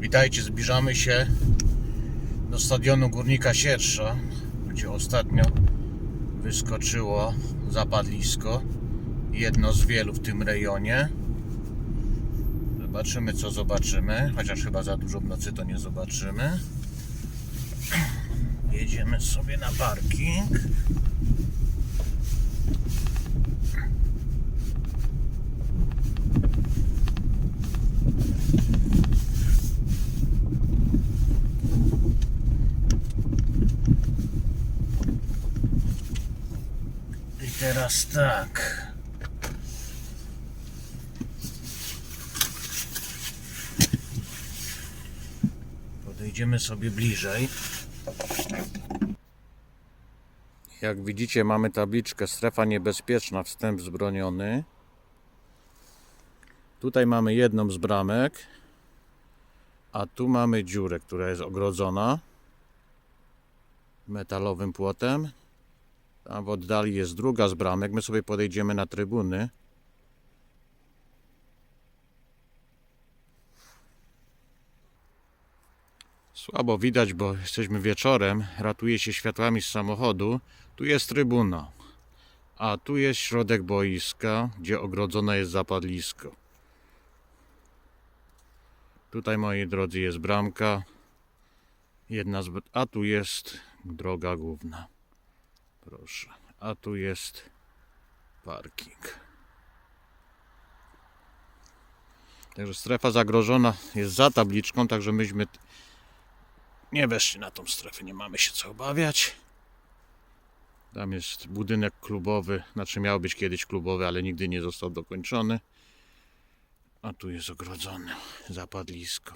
Witajcie, zbliżamy się do stadionu Górnika Siersza, gdzie ostatnio wyskoczyło zapadlisko. Jedno z wielu w tym rejonie. Zobaczymy, co zobaczymy, chociaż chyba za dużo w nocy to nie zobaczymy. Jedziemy sobie na parking. Teraz tak. Podejdziemy sobie bliżej. Jak widzicie, mamy tabliczkę strefa niebezpieczna, wstęp zbroniony. Tutaj mamy jedną z bramek, a tu mamy dziurę, która jest ogrodzona metalowym płotem. Tam w oddali jest druga z bramek. My sobie podejdziemy na trybuny. Słabo widać, bo jesteśmy wieczorem. Ratuje się światłami z samochodu. Tu jest trybuna. A tu jest środek boiska, gdzie ogrodzone jest zapadlisko. Tutaj, moi drodzy, jest bramka. Jedna z... A tu jest droga główna. Proszę. A tu jest parking. Także strefa zagrożona jest za tabliczką, także myśmy nie weszli na tą strefę, nie mamy się co obawiać. Tam jest budynek klubowy, znaczy miał być kiedyś klubowy, ale nigdy nie został dokończony. A tu jest ogrodzone zapadlisko.